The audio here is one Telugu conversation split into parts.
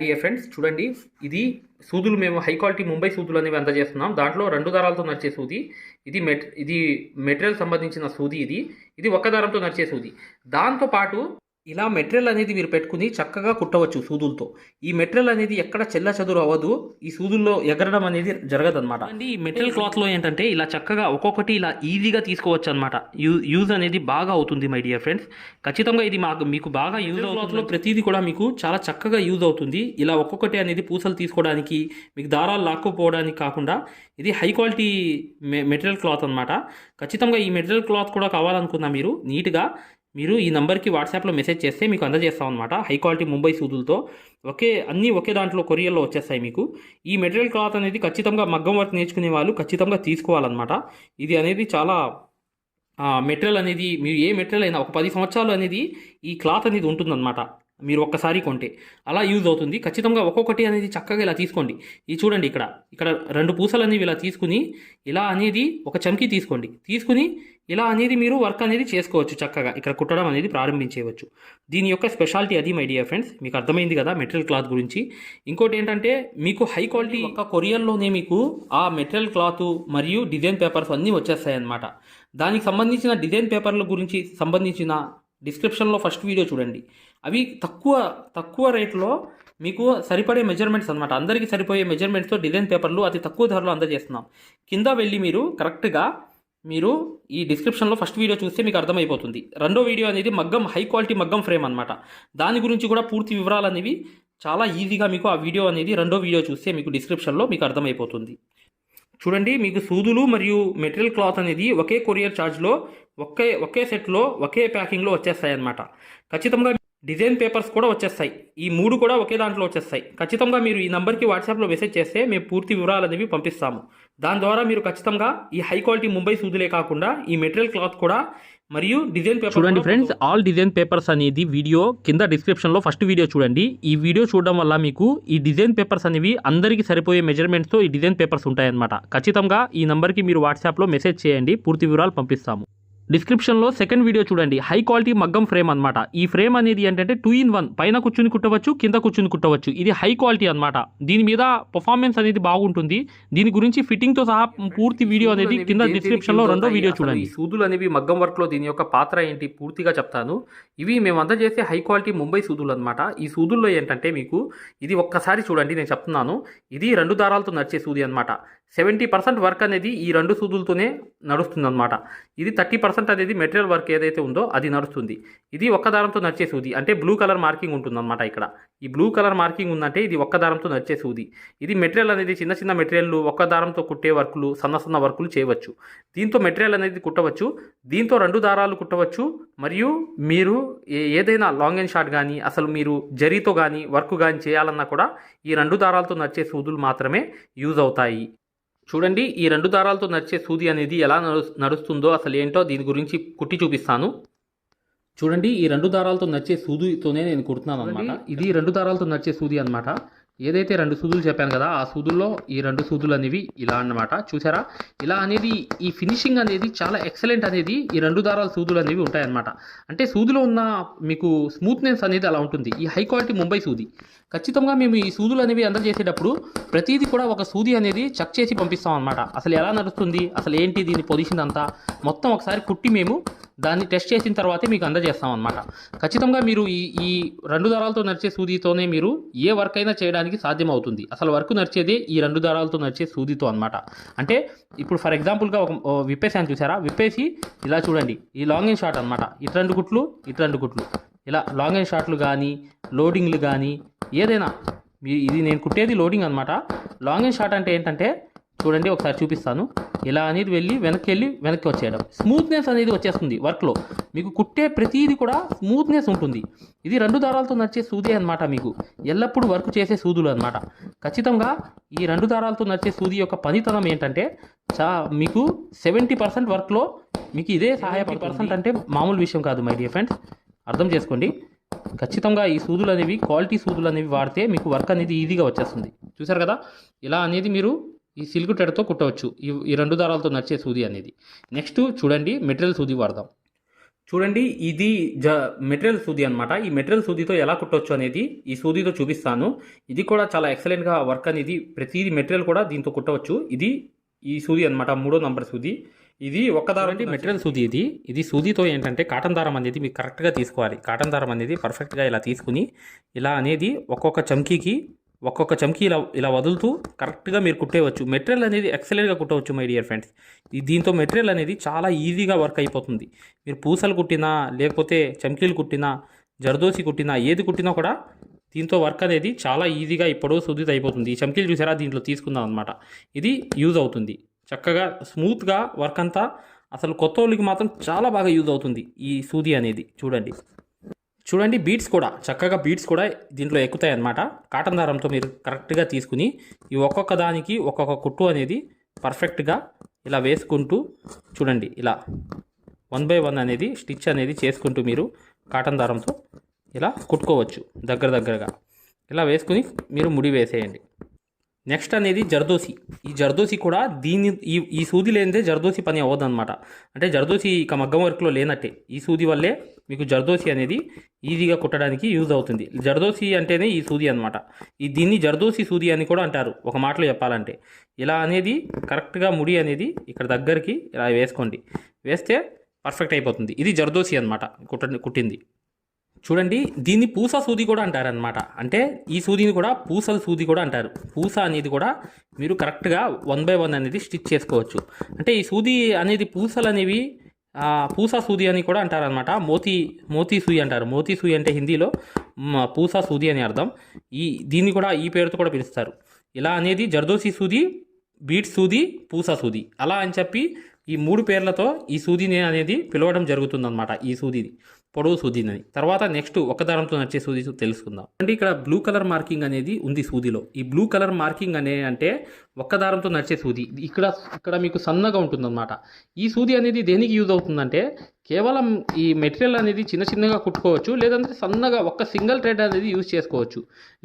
డియర్ ఫ్రెండ్స్ చూడండి ఇది సూదులు మేము హై క్వాలిటీ ముంబై సూదులు అనేవి అందజేస్తున్నాం. దాంట్లో రెండు దారాలతో నడిచే సూది ఇది మెట్ ఇది మెటీరియల్ సంబంధించిన సూది ఇది. ఇది ఒక్క దారంతో నడిచే సూది. దాంతో పాటు ఇలా మెటీరియల్ అనేది మీరు పెట్టుకుని చక్కగా కుట్టవచ్చు సూదులతో. ఈ మెటీరియల్ అనేది ఎక్కడ చెల్ల చదురు అవ్వదు. ఈ సూదుల్లో ఎగరడం అనేది జరగదు అనమాట ఈ మెటీరియల్ క్లాత్లో ఏంటంటే ఇలా చక్కగా ఒక్కొక్కటి ఇలా ఈజీగా తీసుకోవచ్చు అనమాట యూ యూజ్ అనేది బాగా అవుతుంది మై డియర్ ఫ్రెండ్స్. ఖచ్చితంగా ఇది మాకు మీకు బాగా యూజ్ అవుతుందో. ప్రతిదీ కూడా మీకు చాలా చక్కగా యూజ్ అవుతుంది. ఇలా ఒక్కొక్కటి అనేది పూసలు తీసుకోవడానికి మీకు దారాలు లాక్కుపోవడానికి కాకుండా ఇది హై క్వాలిటీ మె మెటీరియల్ క్లాత్ అనమాట ఖచ్చితంగా ఈ మెటీరియల్ క్లాత్ కూడా కావాలనుకున్నా మీరు నీట్గా మీరు ఈ నెంబర్కి వాట్సాప్లో మెసేజ్ చేస్తే మీకు అందజేస్తాం అనమాట హై క్వాలిటీ ముంబై సూదులతో. ఒకే అన్నీ ఒకే దాంట్లో కొరియర్లో వచ్చేస్తాయి మీకు. ఈ మెటీరియల్ క్లాత్ అనేది ఖచ్చితంగా మగ్గం వర్క్ నేర్చుకునే వాళ్ళు ఖచ్చితంగా తీసుకోవాలన్నమాట. ఇది అనేది చాలా మెటీరియల్ అనేది మీరు ఏ మెటీరియల్ అయినా ఒక పది సంవత్సరాలు అనేది ఈ క్లాత్ అనేది ఉంటుందన్నమాట. మీరు ఒక్కసారి కొంటే. అలా యూజ్ అవుతుంది. ఖచ్చితంగా ఒక్కొక్కటి అనేది చక్కగా ఇలా తీసుకోండి. ఇది చూడండి ఇక్కడ. ఇక్కడ రెండు పూసలు అనేవి ఇలా తీసుకుని ఇలా అనేది ఒక చమ్కి తీసుకోండి. తీసుకుని ఇలా అనేది మీరు వర్క్ అనేది చేసుకోవచ్చు చక్కగా. ఇక్కడ కుట్టడం అనేది ప్రారంభించేయవచ్చు. దీని యొక్క స్పెషాలిటీ అది మై డియర్ ఫ్రెండ్స్ మీకు అర్థమైంది కదా మెటీరియల్ క్లాత్ గురించి. ఇంకోటి ఏంటంటే మీకు హై క్వాలిటీ యొక్క కొరియర్లోనే మీకు ఆ మెటీరియల్ క్లాత్ మరియు డిజైన్ పేపర్స్ అన్నీ వచ్చేస్తాయి అన్నమాట దానికి సంబంధించిన డిజైన్ పేపర్ల గురించి సంబంధించిన డిస్క్రిప్షన్లో ఫస్ట్ వీడియో చూడండి. అవి తక్కువ తక్కువ రేట్లో మీకు సరిపడే మెజర్మెంట్స్ అనమాట అందరికీ సరిపోయే మెజర్మెంట్స్తో డిజైన్ పేపర్లు అతి తక్కువ ధరలో అందజేస్తున్నాం. కింద వెళ్ళి మీరు కరెక్ట్గా మీరు ఈ డిస్క్రిప్షన్లో ఫస్ట్ వీడియో చూస్తే మీకు అర్థమైపోతుంది. రెండో వీడియో అనేది మగ్గం హై క్వాలిటీ మగ్గం ఫ్రేమ్ అనమాట దాని గురించి కూడా పూర్తి వివరాలు అనేవి చాలా ఈజీగా మీకు ఆ వీడియో అనేది రెండో వీడియో చూస్తే మీకు డిస్క్రిప్షన్లో మీకు అర్థమైపోతుంది. చూడండి మీకు సూదులు మరియు మెటీరియల్ క్లాత్ అనేది ఒకే కొరియర్ ఛార్జ్లో ఒకే ఒకే సెట్లో ఒకే ప్యాకింగ్లో వచ్చేస్తాయి అన్నమాట. ఖచ్చితంగా డిజైన్ పేపర్స్ కూడా వచ్చేస్తాయి. ఈ మూడు కూడా ఒకే దాంట్లో వచ్చేస్తాయి. ఖచ్చితంగా మీరు ఈ నెంబర్కి వాట్సాప్లో మెసేజ్ చేస్తే మేము పూర్తి వివరాలు అనేవి పంపిస్తాము. దాని ద్వారా మీరు ఖచ్చితంగా ఈ హై క్వాలిటీ ముంబై సూదులే కాకుండా ఈ మెటీరియల్ క్లాత్ కూడా మరియు డిజైన్ పేపర్ చూడండి ఫ్రెండ్స్ ఆల్ డిజైన్ పేపర్స్ అనేది వీడియో కింద డిస్క్రిప్షన్లో ఫస్ట్ వీడియో చూడండి. ఈ వీడియో చూడడం వల్ల మీకు ఈ డిజైన్ పేపర్స్ అనేవి అందరికీ సరిపోయే మెజర్మెంట్స్తో ఈ డిజైన్ పేపర్స్ ఉంటాయన్నమాట. ఖచ్చితంగా ఈ నంబర్కి మీరు వాట్సాప్లో మెసేజ్ చేయండి. పూర్తి వివరాలు పంపిస్తాము. డిస్క్రిప్షన్లో సెకండ్ వీడియో చూడండి. హై క్వాలిటీ మగ్గం ఫ్రేమ్ అనమాట ఈ ఫ్రేమ్ అనేది ఏంటంటే టూ ఇన్ వన్ పైన కూర్చుని కుట్టవచ్చు కింద కూర్చుని కుట్టవచ్చు. ఇది హై క్వాలిటీ అనమాట దీని మీద పర్ఫార్మెన్స్ అనేది బాగుంటుంది. దీని గురించి ఫిట్టింగ్తో సహా పూర్తి వీడియో అనేది కింద డిస్క్రిప్షన్లో రెండో వీడియో చూడండి. సూదులు అనేవి మగ్గం వర్క్లో దీని యొక్క పాత్ర ఏంటి? పూర్తిగా చెప్తాను. ఇవి మేము అందజేసే హై క్వాలిటీ ముంబై సూదులు అనమాట ఈ సూదుల్లో ఏంటంటే మీకు ఇది ఒక్కసారి చూడండి నేను చెప్తున్నాను. ఇది రెండు దారాలతో నడిచే సూది అనమాట సెవెంటీ పర్సెంట్ వర్క్ అనేది ఈ రెండు సూదులతోనే నడుస్తుందన్నమాట. ఇది థర్టీ పర్సెంట్ అనేది మెటీరియల్ వర్క్ ఏదైతే ఉందో అది నడుస్తుంది. ఇది ఒక్క దారంతో నడిచే సూది. అంటే బ్లూ కలర్ మార్కింగ్ ఉంటుందన్నమాట ఇక్కడ. ఈ బ్లూ కలర్ మార్కింగ్ ఉందంటే ఇది ఒక్క దారంతో నడిచే సూది. ఇది మెటీరియల్ అనేది చిన్న చిన్న మెటీరియల్ ఒక్క దారంతో కుట్టే వర్కులు సన్న సన్న వర్కులు చేయవచ్చు. దీంతో మెటీరియల్ అనేది కుట్టవచ్చు. దీంతో రెండు దారాలు కుట్టవచ్చు. మరియు మీరు ఏ- ఏదైనా లాంగ్ అండ్ షార్ట్ కానీ అసలు మీరు జరీతో కానీ వర్క్ కానీ చేయాలన్నా కూడా ఈ రెండు దారాలతో నడిచే సూదులు మాత్రమే యూజ్ అవుతాయి. చూడండి ఈ రెండు దారాలతో నడిచే సూది అనేది ఎలా నడు నడుస్తుందో అసలు ఏంటో దీని గురించి కుట్టి చూపిస్తాను. చూడండి ఈ రెండు దారాలతో నడిచే సూదితోనే నేను కుడుతున్నాను అనమాట ఇది రెండు దారాలతో నడిచే సూది అనమాట ఏదైతే రెండు సూదులు చెప్పాను కదా ఆ సూదుల్లో ఈ రెండు సూదులు అనేవి ఇలా అన్నమాట. చూసారా? ఇలా అనేది ఈ ఫినిషింగ్ అనేది చాలా ఎక్సలెంట్ అనేది ఈ రెండు దారాల సూదులు అనేవి ఉంటాయన్నమాట. అంటే సూదులో ఉన్న మీకు స్మూత్నెస్ అనేది అలా ఉంటుంది. ఈ హై క్వాలిటీ ముంబై సూది. ఖచ్చితంగా మేము ఈ సూదులు అనేవి అందజేసేటప్పుడు ప్రతిదీ కూడా ఒక సూది అనేది చెక్ చేసి పంపిస్తాం అనమాట అసలు ఎలా నడుస్తుంది? అసలు ఏంటి దీని పొజిషన్ అంతా? మొత్తం ఒకసారి కుట్టి మేము దాన్ని టెస్ట్ చేసిన తర్వాతే మీకు అందజేస్తాం అనమాట ఖచ్చితంగా మీరు ఈ ఈ రెండు దారాలతో నడిచే సూదితోనే మీరు ఏ వర్క్ అయినా చేయడానికి సాధ్యం అవుతుంది అసలు వర్క్ నడిచేదే ఈ రెండు దారాలతో నడిచే సూదితో అనమాట అంటే ఇప్పుడు ఫర్ ఎగ్జాంపుల్గా ఒక ఓ విప్పేసాను చూసారా? విప్పేసి ఇలా చూడండి. ఈ లాంగ్ అండ్ షార్ట్ అనమాట ఇటు రెండు కుట్లు ఇటు రెండు కుట్లు. ఇలా లాంగ్ అండ్ షార్ట్లు కానీ లోడింగ్లు కానీ ఏదైనా మీ- ఇది నేను కుట్టేది లోడింగ్ అనమాట లాంగ్ అండ్ షార్ట్ అంటే ఏంటంటే చూడండి ఒకసారి చూపిస్తాను. ఇలా అనేది వెళ్ళి వెనక్కి వెళ్ళి వెనక్కి వచ్చేయడం. స్మూత్నెస్ అనేది వచ్చేస్తుంది వర్క్లో మీకు కుట్టే ప్రతిదీ కూడా స్మూత్నెస్ ఉంటుంది. ఇది రెండు దారాలతో నడిచే సూదే అనమాట మీకు. ఎల్లప్పుడూ వర్క్ చేసే సూదులు అనమాట ఖచ్చితంగా ఈ రెండు దారాలతో నడిచే సూది యొక్క పనితనం ఏంటంటే చా మీకు సెవెంటీ పర్సెంట్ వర్క్లో మీకు ఇదే సహాయపడి పర్సెంట్ అంటే మామూలు విషయం కాదు మై డియర్ ఫ్రెండ్స్ అర్థం చేసుకోండి. ఖచ్చితంగా ఈ సూదులు అనేవి క్వాలిటీ సూదులు అనేవి వాడితే మీకు వర్క్ అనేది ఈజీగా వచ్చేస్తుంది. చూసారు కదా? ఇలా అనేది మీరు ఈ సిల్క్ టెడతో కుట్టవచ్చు. ఈ ఈ రెండు దారాలతో నడిచే సూది అనేది. నెక్స్ట్ చూడండి మెటీరియల్ సూది వాడదాం. చూడండి ఇది జ మెటీరియల్ సూది అనమాట ఈ మెటీరియల్ సూదితో ఎలా కుట్టొచ్చు అనేది ఈ సూదితో చూపిస్తాను. ఇది కూడా చాలా ఎక్సలెంట్గా వర్క్ అనేది ప్రతిదీ మెటీరియల్ కూడా దీంతో కుట్టవచ్చు. ఇది ఈ సూది అనమాట మూడో నంబర్ సూది. ఇది ఒక్క దారం అంటే మెటీరియల్ సూది ఇది. ఇది సూదితో ఏంటంటే కాటన్ దారం అనేది మీకు కరెక్ట్గా తీసుకోవాలి. కాటన్ దారం అనేది పర్ఫెక్ట్గా ఇలా తీసుకుని ఇలా అనేది ఒక్కొక్క చమ్కీకి ఒక్కొక్క చమ్కి ఇలా ఇలా వదులుతూ కరెక్ట్గా మీరు కుట్టేయవచ్చు. మెటీరియల్ అనేది ఎక్సలెంట్గా కుట్టవచ్చు మై డియర్ ఫ్రెండ్స్. ఈ దీంతో మెటీరియల్ అనేది చాలా ఈజీగా వర్క్ అయిపోతుంది. మీరు పూసలు కుట్టినా లేకపోతే చమ్కీలు కుట్టినా జర్దోసి కుట్టినా ఏది కుట్టినా కూడా దీంతో వర్క్ అనేది చాలా ఈజీగా ఇప్పుడు సుదిత అయిపోతుంది. ఈ చమ్కీలు చూసారా? దీంట్లో తీసుకుందాం అనమాట ఇది యూజ్ అవుతుంది. చక్కగా స్మూత్గా వర్క్ అంతా అసలు కొత్త వాళ్ళకి మాత్రం చాలా బాగా యూజ్ అవుతుంది ఈ సూది అనేది. చూడండి. చూడండి బీట్స్ కూడా చక్కగా బీట్స్ కూడా దీంట్లో ఎక్కుతాయి అన్నమాట కాటన్ దారంతో మీరు కరెక్ట్గా తీసుకుని ఈ ఒక్కొక్క దానికి ఒక్కొక్క కుట్టు అనేది పర్ఫెక్ట్గా ఇలా వేసుకుంటూ చూడండి ఇలా వన్ బై వన్ అనేది స్టిచ్ అనేది చేసుకుంటూ మీరు కాటన్ దారంతో ఇలా కుట్టుకోవచ్చు దగ్గర దగ్గరగా. ఇలా వేసుకుని మీరు ముడి వేసేయండి. నెక్స్ట్ అనేది జర్దోసి. ఈ జర్దోసి కూడా దీని ఈ ఈ సూది లేనిదే జర్దోసి పని అవ్వదు అనమాట అంటే జర్దోసి ఇక మగ్గం వర్క్లో లేనట్టే. ఈ సూది వల్లే మీకు జర్దోసి అనేది ఈజీగా కుట్టడానికి యూజ్ అవుతుంది. జర్దోసి అంటేనే ఈ సూది అనమాట ఈ దీన్ని జర్దోసి సూది అని కూడా అంటారు. ఒక మాటలో చెప్పాలంటే. ఇలా అనేది కరెక్ట్గా ముడి అనేది ఇక్కడ దగ్గరికి ఇలా వేసుకోండి. వేస్తే పర్ఫెక్ట్ అయిపోతుంది. ఇది జర్దోసి అనమాట కుట్ట కుట్టింది. చూడండి దీన్ని పూస సూది కూడా అంటారనమాట అంటే ఈ సూదిని కూడా పూసల సూది కూడా అంటారు. పూస అనేది కూడా మీరు కరెక్ట్గా వన్ బై వన్ అనేది స్టిచ్ చేసుకోవచ్చు. అంటే ఈ సూది అనేది పూసలు అనేవి పూసా పూస సూది అని కూడా అంటారనమాట మోతీ మోతీ సూయి అంటారు. మోతీ సూయి అంటే హిందీలో పూసా పూస సూది అని అర్థం. ఈ దీన్ని కూడా ఈ పేరుతో కూడా పిలుస్తారు. ఇలా అనేది జర్దోసి సూది బీట్ సూది పూస సూది. అలా అని చెప్పి ఈ మూడు పేర్లతో ఈ సూదిని అనేది పిలవడం జరుగుతుందన్నమాట ఈ సూదిని. పొడవు సూదినని తర్వాత నెక్స్ట్ ఒక దారంతో నడిచే సూది తెలుసుకుందాం. అంటే ఇక్కడ బ్లూ కలర్ మార్కింగ్ అనేది ఉంది సూదిలో. ఈ బ్లూ కలర్ మార్కింగ్ అనే అంటే ఒక్క దారంతో నడిచే సూది. ఇక్కడ ఇక్కడ మీకు సన్నగా ఉంటుందన్నమాట. ఈ సూది అనేది దేనికి యూజ్ అవుతుందంటే కేవలం ఈ మెటీరియల్ అనేది చిన్న చిన్నగా కుట్టుకోవచ్చు లేదంటే సన్నగా ఒక్క సింగిల్ థ్రెడ్ అనేది యూజ్ చేసుకోవచ్చు.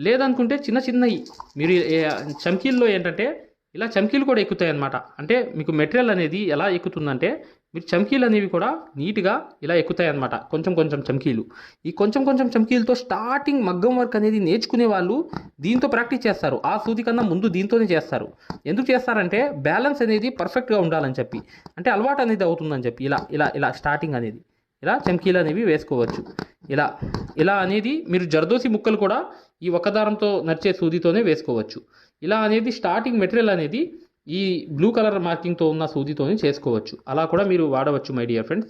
లేదనుకుంటే చిన్న చిన్నవి. మీరు చమ్కీల్లో ఏంటంటే ఇలా చమ్కీలు కూడా ఎక్కుతాయి అన్నమాట అంటే మీకు మెటీరియల్ అనేది ఎలా ఎక్కుతుందంటే మీరు చమ్కీలు అనేవి కూడా నీట్గా ఇలా ఎక్కుతాయి అన్నమాట కొంచెం కొంచెం చమ్కీలు. ఈ కొంచెం కొంచెం చమ్కీలతో స్టార్టింగ్ మగ్గం వర్క్ అనేది నేర్చుకునే వాళ్ళు దీంతో ప్రాక్టీస్ చేస్తారు. ఆ సూది కన్నా ముందు దీంతోనే చేస్తారు. ఎందుకు చేస్తారంటే బ్యాలెన్స్ అనేది పర్ఫెక్ట్గా ఉండాలని చెప్పి. అంటే అలవాటు అనేది అవుతుందని చెప్పి. ఇలా ఇలా ఇలా స్టార్టింగ్ అనేది. ఇలా చమ్కీలు అనేవి వేసుకోవచ్చు. ఇలా ఇలా అనేది మీరు జర్దోసి ముక్కలు కూడా ఈ ఒక్క దారంతో నడిచే సూదితోనే వేసుకోవచ్చు. ఇలా అనేది స్టార్టింగ్ మెటీరియల్ అనేది ఈ బ్లూ కలర్ మార్కింగ్తో ఉన్న సూదితోని చేసుకోవచ్చు. అలా కూడా మీరు వాడవచ్చు my dear friends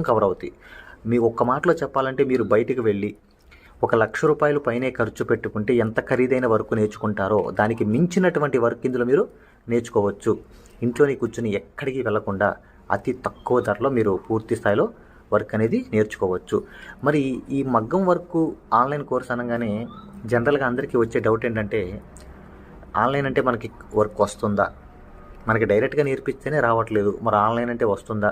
అవుతాయి మీ ఒక్క మాటలో చెప్పాలంటే మీరు బయటికి వెళ్ళి ఒక లక్ష రూపాయలు పైనే ఖర్చు పెట్టుకుంటే ఎంత ఖరీదైన వర్క్ నేర్చుకుంటారో దానికి మించినటువంటి వర్క్ ఇందులో మీరు నేర్చుకోవచ్చు. ఇంట్లోనే కూర్చొని ఎక్కడికి వెళ్ళకుండా అతి తక్కువ ధరలో మీరు పూర్తి స్థాయిలో వర్క్ అనేది నేర్చుకోవచ్చు. మరి ఈ మగ్గం వర్క్ ఆన్లైన్ కోర్స్ అనగానే జనరల్గా అందరికీ వచ్చే డౌట్ ఏంటంటే ఆన్లైన్ అంటే మనకి వర్క్ వస్తుందా? మనకి డైరెక్ట్గా నేర్పిస్తేనే రావట్లేదు. మరి ఆన్లైన్ అంటే వస్తుందా?